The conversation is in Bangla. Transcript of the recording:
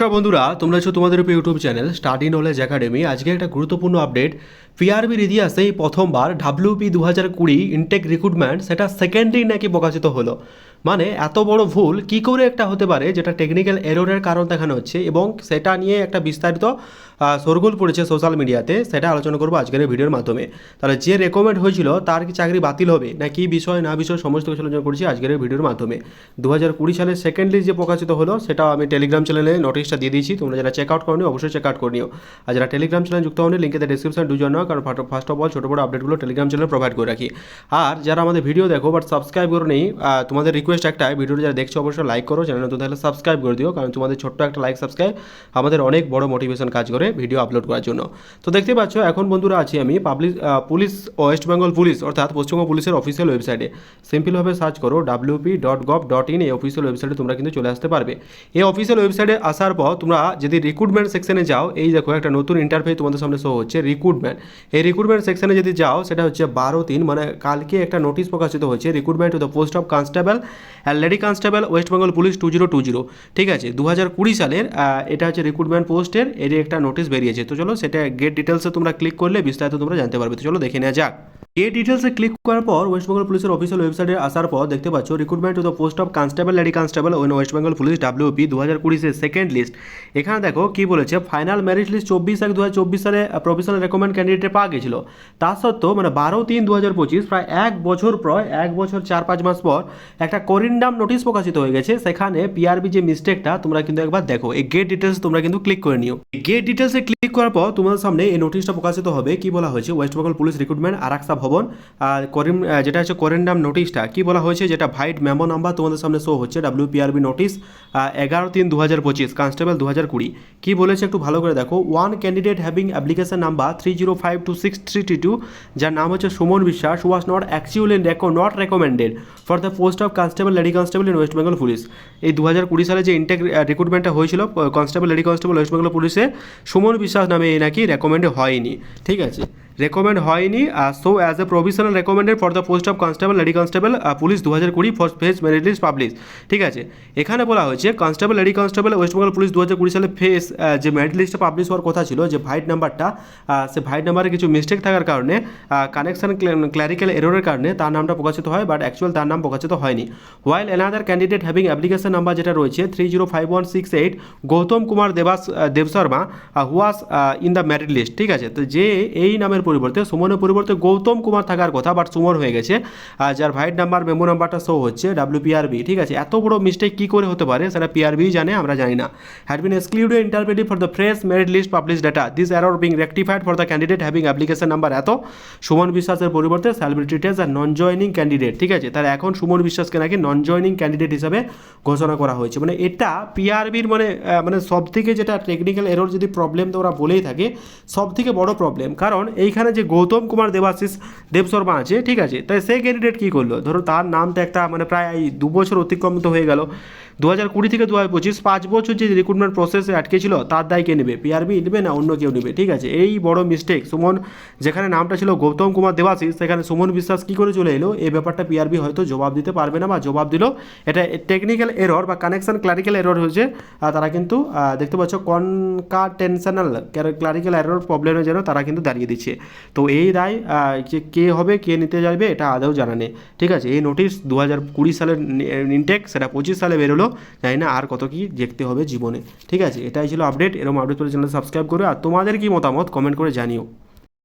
নমস্কার বন্ধুরা, তোমরা আছো তোমাদের উপর YouTube channel study knowledge academy আজকে একটা গুরুত্বপূর্ণ আপডেট পিআরবির ইতিহাসে প্রথমবার ডাব্লিউপি দু হাজার কুড়ি ইনটেক রিক্রুটমেন্ট সেটা সেকেন্ডেই নাকি প্রকাশিত হলো। মানে এত বড় ভুল কি করে একটা হতে পারে যেটা টেকনিক্যাল এররের কারণ দেখানো হচ্ছে এবং সেটা নিয়ে একটা বিস্তারিত আহ, শোরগোল পড়েছে সোশ্যাল মিডিয়াতে সেটা আলোচনা করব আজকের ভিডিওর মাধ্যমে। তাহলে যে রেকমেন্ড হয়েছিল তার কি চাকরি বাতিল হবে না কি বিষয় না বিষয় সমস্ত কিছু আলোচনা করছি আজকের ভিডিওর মাধ্যমে। দু হাজার কুড়ি সালের সেকেন্ড লিস্ট যে প্রকাশিত হলো সেটা আমি টেলিগ্রাম চ্যানেলে নোটিশটা দিয়ে দিয়েছি। তোমরা যারা চেক আউট করনি অবশ্যই চেক আউট করে নিও। আর যারা টেলিগ্রাম চ্যানেল যুক্ত হন লিঙ্কে ডিসক্রিপশন দুজন নাও কারণ ফার্স্ট অফ অল ছোটো বড় আপডেটগুলো টেলিগ্রাম চ্যানেলে প্রোভাইড করে রাখি। আর যারা আমাদের ভিডিও দেখো বাট সাবস্ক্রাইব করে নেই তোমাদের রিকোয়েস্ট একটা ভিডিওটা যারা দেখছ, অবশ্যই লাইক করো চ্যানেল নতুন তাহলে সাবস্ক্রাইব করে দিও, কারণ তোমাদের ছোট্ট একটা লাইক সাবস্ক্রাইব আমাদের অনেক বড় মোটিভেশন কাজ করে ভিডিও আপলোড করার জন্য। তো দেখতে পাচ্ছ, এখন বন্ধুরা আছি আমি public police West Bengal police অর্থাৎ পশ্চিমবঙ্গ পুলিশের অফিসিয়াল ওয়েবসাইটে সিম্পলভাবে সার্চ করো WP dot gov dot in এই অফিসিয়াল ওয়েবসাইটে তোমরা কিন্তু চলে আসতে পারবে। এই অফিসিয়াল ওয়েবসাইটে আসার পর তোমরা যদি রিক্রুটমেন্ট সেকশনে যাও, এই দেখো একটা নতুন ইন্টারফেস তোমাদের সামনে শো হচ্ছে রিক্রুটমেন্ট এই রিক্রুটমেন্ট সেকশনে যদি যাও, সেটা হচ্ছে বারো তিন মানে কালকে একটা নোটিশ প্রকাশিত হয়েছে recruitment to the post of constable and lady constable West Bengal police two zero two zero. ঠিক আছে দু হাজার কুড়ি সালের এটা হচ্ছে রিক্রুটমেন্ট পোস্টের এর একটা নোটিশ বেরিয়েছে। তো চলো সেটা গেট ডিটেলসে তোমরা ক্লিক করলে বিস্তারিত তোমরা জানতে পারবে। তো চলো দেখে নেওয়া যাক। এই ডিটেলসে ক্লিক করার পর ওয়েস্ট বেঙ্গল পুলিশের অফিসিয়াল ওয়েবসাইটে আসার পর দেখতে পাচ্ছ recruitment to the post of constable lady constable when West Bengal police WP দু হাজার কুড়িশের সেকেন্ড লিস্ট এখানে দেখো কি বলেছে ফাইনাল মেরিট লিস্ট চব্বিশ এক দু হাজার চব্বিশ সালে প্রফেশনাল রেকমেন্ড ক্যান্ডিডেটে পাওয়া গেছিল। তা সত্ত্বেও মানে বারো তিন দু হাজার পঁচিশ, প্রায় এক বছর প্রায় এক বছর চার পাঁচ মাস পর একটা করিন্ডাম নোটিশ প্রকাশিত হয়ে গেছে। সেখানে পিআরবি যে মিস্টেকটা তোমরা কিন্তু একবার দেখো। এই গেট ডিটেলস তোমরা কিন্তু ক্লিক করে নিও। গেট ডিটেলসে ক্লিক করার পর তোমাদের সামনে এই নোটিশটা প্রকাশিত হবে। কি বলা হয়েছে West Bengal police recruitment Araksha Bhavan. আর করিম যেটা হচ্ছে করিন্ডাম নোটিশটা কি বলা হয়েছে? যেটা ভাইট মেমো নাম্বার তোমাদের সামনে শো হচ্ছে ডাব্লিউপিআরবি নোটিশ এগারো তিন দু হাজার পঁচিশ কনস্টেবল দু হাজার কুড়ি। কী বলেছে একটু ভালো করে দেখো। One candidate having application number three zero five two six three T two যার নাম হচ্ছে Suman Biswas was not actually রেকো not recommended for the post of constable lady constable in West Bengal police এই দু হাজার কুড়ি সালে যে ইনটেক রিক্রুটমেন্টটা হয়েছিল constable lady constable West Bengal পুলিশে সুমন বিশ্বাস নামে এই নাকি রেকমেন্ড হয়নি। ঠিক আছে? রেকমেন্ড হয়নি so as a provisional recommended for the post of constable lady constable police দু হাজার কুড়ি for fresh merit list publish ঠিক আছে? এখানে বলা হয়েছে constable lady constable West Bengal police দু হাজার কুড়ি সালে ফেস যে মেরিট লিস্টে পাবলিশ হওয়ার কথা ছিল, যে ভাইট নাম্বারটা সে ভাইট নাম্বারে কিছু মিস্টেক থাকার কারণে কানেকশন ক্ল্যারিক্যাল এররের কারণে তার নামটা প্রকাশিত হয় বাট অ্যাকচুয়াল তার নাম প্রকাশিত হয়নি। While another candidate having application number যেটা রয়েছে three zero five one six eight Gautam Kumar Dewas Debsharma who was in the merit list ঠিক আছে? তো যে এই নামের পরিবর্তে, সুমনের পরিবর্তে গৌতম কুমার থাকার কথা বাট সুমন হয়ে গেছে। আর যার ভাইট নাম্বার মেমো নাম্বারটা শো হচ্ছে ডাব্লিউ ডাব্লিউপিআরবি ঠিক আছে? এত বড় মিস্টেক কী করে হতে পারে? সেটা পিআরবি জানে, আমরা জানি না। Had been excluded interpretive for the fresh merit list publish data this error being rectified for the candidate having application number এত, সুমন বিশ্বাসের পরিবর্তে সেলিব্রিটিস আর নন জয়নিং ক্যান্ডিডেট ঠিক আছে? তার এখন সুমন বিশ্বাসকে নাকি নন জয়নিং ক্যান্ডিডেট হিসাবে ঘোষণা করা হয়েছে। মানে এটা পিআরবির মানে মানে সব থেকে যেটা টেকনিক্যাল এরর যদি প্রবলেম তো ওরা বলেই থাকে সব থেকে বড় প্রবলেম কারণ এইখানে যে গৌতম কুমার দেবাশিস দেব শর্মা আছে, ঠিক আছে? তাই সেই ক্যান্ডিডেট কী করল? ধরো তার নাম তো একটা মানে প্রায় দু বছর অতিক্রমিত হয়ে গেল। দু হাজার কুড়ি থেকে দু হাজার পঁচিশ পাঁচ বছর যে রিক্রুটমেন্ট প্রসেসে আটকে ছিল, তার দায় কে নেবে? পিআরবি নেবে না অন্য কেউ নেবে, ঠিক আছে? এই বড় মিস্টেক সুমন, যেখানে নামটা ছিল গৌতম কুমার দেবাশিস, সেখানে সুমন বিশ্বাস কী করে চলে এলো? এই ব্যাপারটা পিআরবি হয়তো জবাব দিতে পারবে না বা জবাব দিল। এটা টেকনিক্যাল এরর বা কানেকশন ক্লারিক্যাল এরর হয়েছে। তারা কিন্তু দেখতে পাচ্ছ কনকাটেনশনাল ক্লারিক্যাল এরর প্রবলেমের জন্য তারা কিন্তু দাঁড়িয়ে দিচ্ছে। তো এই রায় যে কে হবে, কে নিতে যাবে, এটা আদৌ জানা নেই। ঠিক আছে, এই নোটিশ দু হাজার কুড়ি সালের ইনটেক, সেটা পঁচিশ সালে বেরোলো, জানি না আর কত কি দেখতে হবে জীবনে। ঠিক আছে, এটাই ছিল আপডেট এরকম আপডেট করে চ্যানেল সাবস্ক্রাইব করে। আর তোমাদের কি মতামত? কমেন্ট করে জানিও।